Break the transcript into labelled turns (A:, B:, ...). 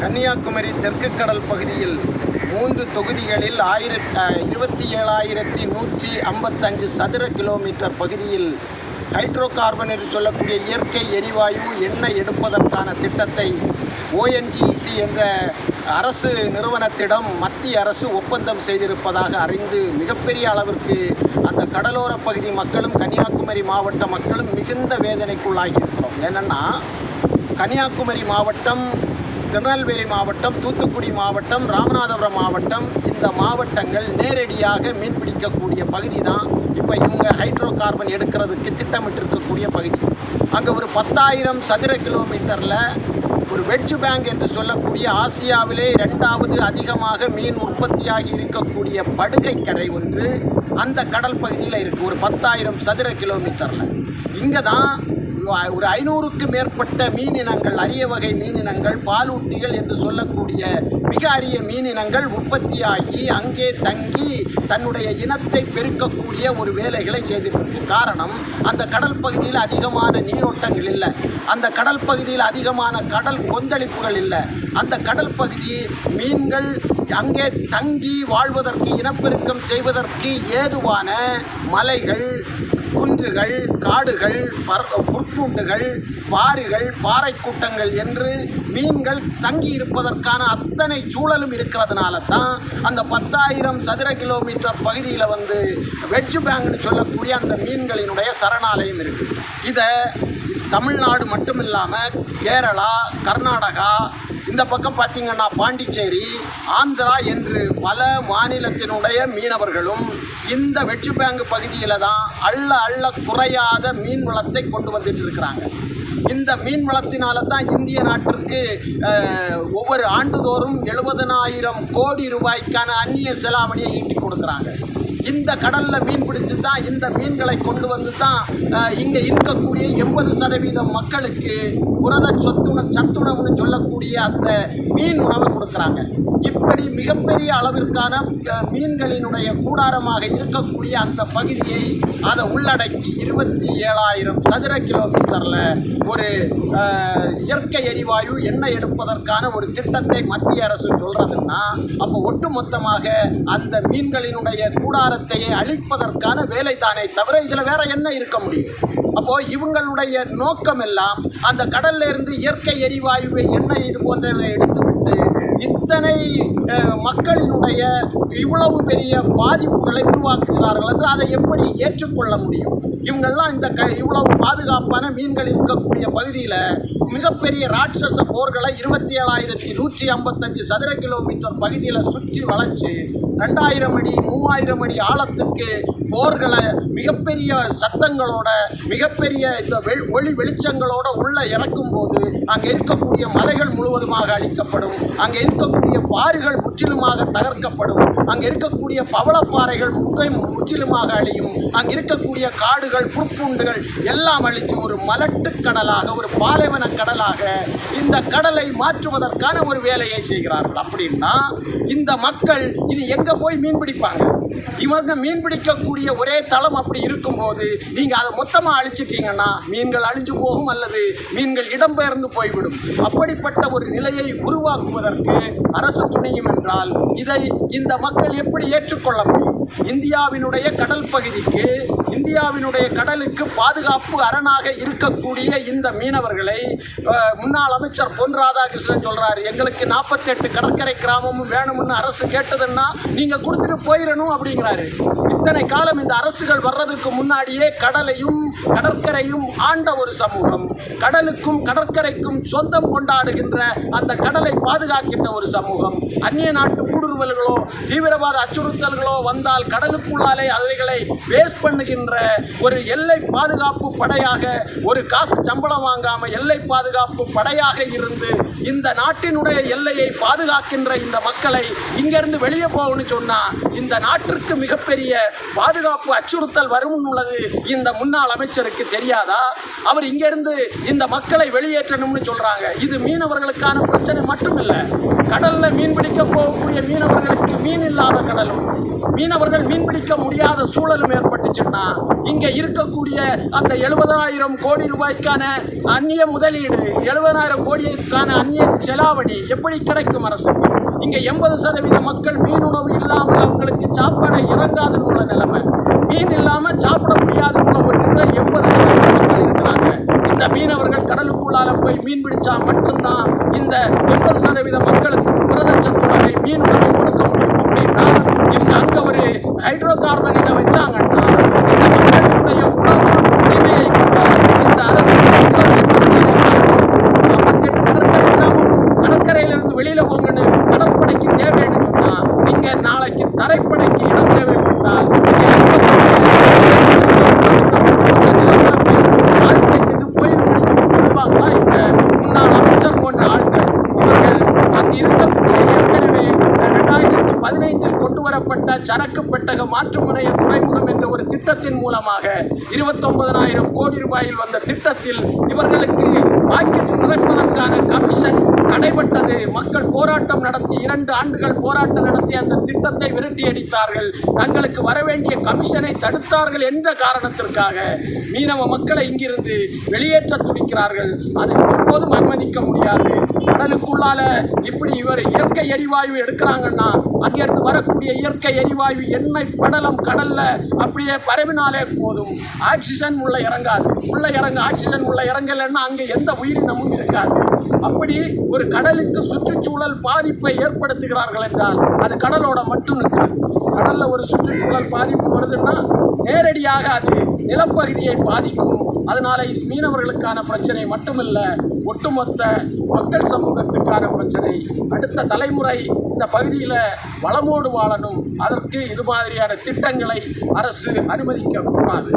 A: கன்னியாகுமரி தெற்கு கடல் பகுதியில் மூன்று தொகுதிகளில் ஆயிரத்தி இருபத்தி ஏழாயிரத்தி நூற்றி ஐம்பத்தஞ்சு சதுர கிலோமீட்டர் பகுதியில் ஹைட்ரோ கார்பன் என்று சொல்லக்கூடிய இயற்கை எரிவாயு எண்ணெய் எடுப்பதற்கான திட்டத்தை ஓஎன்ஜிசி என்ற அரசு நிறுவனத்திடம் மத்திய அரசு ஒப்பந்தம் செய்திருப்பதாக அறிந்து மிகப்பெரிய அளவிற்கு அந்த கடலோர பகுதி மக்களும் கன்னியாகுமரி மாவட்ட மக்களும் மிகுந்த வேதனைக்குள்ளாகியிருக்கிறோம். என்னென்னா கன்னியாகுமரி மாவட்டம் திருநெல்வேலி மாவட்டம் தூத்துக்குடி மாவட்டம் ராமநாதபுரம் மாவட்டம். இந்த மாவட்டங்கள் நேரடியாக மீன்பிடிக்கக்கூடிய பகுதி தான் இப்போ இவங்க ஹைட்ரோ கார்பன் எடுக்கிறதுக்கு திட்டமிட்டிருக்கக்கூடிய பகுதி. அங்கே ஒரு பத்தாயிரம் சதுர கிலோமீட்டரில் ஒரு வெட்ஜ் பேங்க் என்று சொல்லக்கூடிய ஆசியாவிலே இரண்டாவது அதிகமாக மீன் உற்பத்தியாகி இருக்கக்கூடிய படுகை கரை ஒன்று அந்த கடல் பகுதியில் இருக்குது ஒரு பத்தாயிரம் சதுர கிலோமீட்டரில். இங்கே தான் ஒரு ஐநூறுக்கு மேற்பட்ட மீனினங்கள் அரிய வகை மீனினங்கள் பாலூட்டிகள் என்று சொல்லக்கூடிய மிக அரிய மீனினங்கள் உற்பத்தியாகி அங்கே தங்கி தன்னுடைய இனத்தை பெருக்கக்கூடிய ஒரு வேலைகளை செய்திருக்கு காரணம் அந்த கடல் பகுதியில் அதிகமான நீரோட்டங்கள் இல்லை. அந்த கடல் பகுதியில் அதிகமான கடல் கொந்தளிப்புகள் இல்லை. அந்த கடல் பகுதி மீன்கள் அங்கே தங்கி வாழ்வதற்கு இனப்பெருக்கம் செய்வதற்கு ஏதுவான மலைகள் குன்றுகள் காடுகள் பர் புற்பூண்டுகள் பாறைகள் பாறை கூட்டங்கள் என்று மீன்கள் தங்கி இருப்பதற்கான அத்தனை சூழலும் இருக்கிறதுனால தான் அந்த பத்தாயிரம் சதுர கிலோமீட்டர் பகுதியில் வந்து வெட்ஜ் பேங்க்னு சொல்லக்கூடிய அந்த மீன்களினுடைய சரணாலயம் இருக்குது இதை தமிழ்நாடு மட்டும் இல்லாமல் கேரளா கர்நாடகா இந்த பக்கம் பார்த்தீங்கன்னா பாண்டிச்சேரி ஆந்திரா என்று பல மாநிலத்தினுடைய மீனவர்களும் இந்த வெற்றி பேங்க் பகுதியில் தான் அள்ள அள்ள குறையாத மீன் வளத்தை கொண்டு வந்துட்டு இருக்கிறாங்க. இந்த மீன் வளத்தினால தான் இந்திய நாட்டிற்கு ஒவ்வொரு ஆண்டுதோறும் எழுபதனாயிரம் கோடி ரூபாய்க்கான அந்நிய செலாவணியை ஈட்டி கொடுக்குறாங்க. இந்த கடல்ல மீன் பிடிச்சி தான் இந்த மீன்களை கொண்டு வந்து தான் இங்கே இங்க இருக்கக்கூடிய எண்பது சதவீதம் மக்களுக்கு புரத சொத்துண சத்துணவுன்னு சொல்லக்கூடிய அந்த மீன் உணவை கொடுக்குறாங்க. இப்படி மிகப்பெரிய அளவிற்கான மீன்களினுடைய கூடாரமாக இருக்கக்கூடிய அந்த பகுதியை அதை உள்ளடக்கி இருபத்தி ஏழாயிரம் சதுர கிலோமீட்டரில் ஒரு இயற்கை எரிவாயு எண்ணெய் எடுப்பதற்கான ஒரு திட்டத்தை மத்திய அரசு சொல்றதுன்னா அப்போ ஒட்டுமொத்தமாக அந்த மீன்களினுடைய கூடாரத்தையே அழிப்பதற்கான வேலை தானே தவிர இதில் வேற என்ன இருக்க முடியும்? அப்போ இவங்களுடைய நோக்கம் எல்லாம் அந்த கடல்ல இருந்து இயற்கை எரிவாயுவை எண்ணெய் இது போன்றவை இத்தனை மக்களினுடைய இவ்வளவு பெரிய பாதிப்புகளை உருவாக்குகிறார்கள் என்று அதை எப்படி ஏற்றுக்கொள்ள முடியும்? இவங்கெல்லாம் இந்த க இவ்வளவு பாதுகாப்பான மீன்கள் இருக்கக்கூடிய பகுதியில் மிகப்பெரிய ராட்சச போர்களை இருபத்தி ஏழாயிரத்தி நூற்றி ஐம்பத்தஞ்சு சதுர கிலோமீட்டர் பகுதியில் சுற்றி வளைச்சு ரெண்டாயிரம் அடி மூவாயிரம் அடி ஆழத்துக்கு போர்களை மிகப்பெரிய சத்தங்களோட மிகப்பெரிய இந்த வெள் ஒளி வெளிச்சங்களோட உள்ள இறக்கும் போது அங்கே இருக்கக்கூடிய மலைகள் முழுவதுமாக அழிக்கப்படும். அங்கே இருக்கக்கூடிய பாறுகள் முற்றிலுமாக தகர்க்கப்படும். அங்கே இருக்கக்கூடிய பவளப்பாறைகள் முக்கை முற்றிலுமாக அழியும். அங்கே இருக்கக்கூடிய காடுகள் புற்பூண்டுகள் எல்லாம் அழித்து ஒரு மலட்டு கடலாக ஒரு பாலைவன கடலாக இந்த கடலை மாற்றுவதற்கான ஒரு வேலையை செய்கிறார்கள். அப்படின்னா இந்த மக்கள் இது எங்க போய் மீன் பிடிப்பாங்க? இவங்க மீன் பிடிக்கக்கூடிய ஒரே தளம் அப்படி இருக்கும்போது நீங்கள் அதை மொத்தமாக அழிச்சிட்டீங்கன்னா மீன்கள் அழிஞ்சு போகும் அல்லது மீன்கள் இடம்பெயர்ந்து போய்விடும். அப்படிப்பட்ட ஒரு நிலையை உருவாக்குவதற்கு அரசு துணியும் என்றால் இதை இந்த மக்கள் எப்படி ஏற்றுக்கொள்ள முடியும்? இந்தியாவினுடைய கடல் பகுதிக்கு இந்தியாவினுடைய கடலுக்கு பாதுகாப்பு அரணாக இருக்கக்கூடிய இந்த மீனவர்களை முன்னாள் அமைச்சர் பொன் ராதாகிருஷ்ணன் சொல்றாரு எங்களுக்கு நாற்பத்தெட்டு கடற்கரை கிராமமும் வேணும்னு அரசு கேட்டதுன்னா நீங்க கொடுத்துட்டு போயிடணும் அப்படிங்கிறாரு. இத்தனை காலம் இந்த அரசுகள் வர்றதுக்கு முன்னாடியே கடலையும் கடற்கரையும் ஆண்ட ஒரு சமூகம். கடலுக்கும் கடற்கரைக்கும் சொந்தம் கொண்டாடுகின்ற அந்த கடலை பாதுகாக்கின்ற ஒரு சமூகம். அந்நிய நாட்டு ஊடுருவல்களோ தீவிரவாத அச்சுறுத்தல்களோ வந்தால் கடலுக்குள்ளாலே அதைகளை வேஸ்ட் பண்ணுகின்ற ஒரு எல்லை பாதுகாப்பு படையாக ஒரு காசு சம்பளம் வாங்காம எல்லை பாதுகாப்பு படையாக இருந்து இந்த நாட்டினுடைய எல்லையை பாதுகாக்கின்ற இந்த மக்களை இங்கிருந்து வெளியே போகணும்னு சொன்னா இந்த நாட்டிற்கு மிகப்பெரிய பாதுகாப்பு அச்சுறுத்தல் வரும் உள்ளது இந்த முன்னாள் அமைச்சருக்கு தெரியாதா? அவர் இங்கிருந்து இந்த மக்களை வெளியேற்றணும்னு சொல்றாங்க. இது மீனவர்களுக்கான பிரச்சனை மட்டுமில்லை. கடல்ல மீன் பிடிக்க போகக்கூடிய மீனவர்களுக்கு மீன் இல்லாத கடலும் மீனவர்கள் மீன் பிடிக்க முடியாத சூழலும் ஏற்பட்டுச்சுன்னா இங்கே இருக்கக்கூடிய அந்த எழுபதாயிரம் கோடி ரூபாய்க்கான அந்நிய முதலீடு எழுபதாயிரம் கோடிக்கான அந்நிய செலாவணி எப்படி கிடைக்கும் அரசுக்கு இங்க எண்பது சதவீத மக்கள் மீன் உணவு இல்லாமல் அவங்களுக்கு சாப்பாடை இறங்காத உள்ள நிலைமை. மீன் இல்லாமல் சாப்பிட முடியாத உள்ள ஒரு எண்பது சதவீத மக்கள் இருக்கிறாங்க இந்த மீனவர்கள் கடலுக்குள்ளால போய் மீன் பிடிச்சா மட்டும்தான் இந்த எண்பது சதவீத மக்களுக்கு புரதச்சத்து வகை மீன் உணவை கொடுக்க முடியும் அப்படின்னா இவங்க அங்க ஒரு ஹைட்ரோ கார்பன் இதை வச்சாங்கன்னா சரக்கு பெட்டக மாற்று முனைய துறைமுகம் என்ற ஒரு திட்டத்தின் மூலமாக இருபத்தொன்பதனாயிரம் கோடி ரூபாயில் வந்த திட்டத்தில் இவர்களுக்கு பாக்கெட் நிறைப்பதற்கான கமிஷன் தடைபட்டது மக்கள் போராட்டம் நடத்தி இரண்டு ஆண்டுகள் போராட்டம் நடத்தி அந்த திட்டத்தை விரட்டி அடித்தார்கள் தங்களுக்கு வரவேண்டிய கமிஷனை தடுத்தார்கள் என்ற காரணத்திற்காக மீனவ மக்களை இங்கிருந்து வெளியேற்ற துடிக்கிறார்கள். அதை ஒருபோதும் அனுமதிக்க முடியாது. கடலுக்குள்ளால இப்படி இவர் இயற்கை எரிவாயு எடுக்கிறாங்கன்னா அங்கிருந்து வரக்கூடிய இயற்கை எரிவாயு எண்ணெய் படலம் கடல்ல அப்படியே பரவினாலே போதும். ஆக்சிஜன் உள்ள இறங்காது. உள்ள இறங்க ஆக்சிஜன் உள்ள இறங்கலைன்னா அங்கே எந்த உயிரினமும் இருக்காது. அப்படி ஒரு கடலுக்கு சுற்றுச்சூழல் பாதிப்பை ஏற்படுத்துகிறார்கள் என்றால் அது கடலோட மட்டும் இருக்காது கடலில் ஒரு சுற்றுச்சூழல் பாதிப்பு வருதுன்னா நேரடியாக அது நிலப்பகுதியை பாதிக்கும். அதனால இது மீனவர்களுக்கான பிரச்சனை மட்டுமல்ல ஒட்டுமொத்த மக்கள் சமூகத்துக்கான பிரச்சனை. அடுத்த தலைமுறை இந்த பகுதியில் வளமோடு வாழணும். அதற்கு இது மாதிரியான திட்டங்களை அரசு அனுமதிக்க கூடாது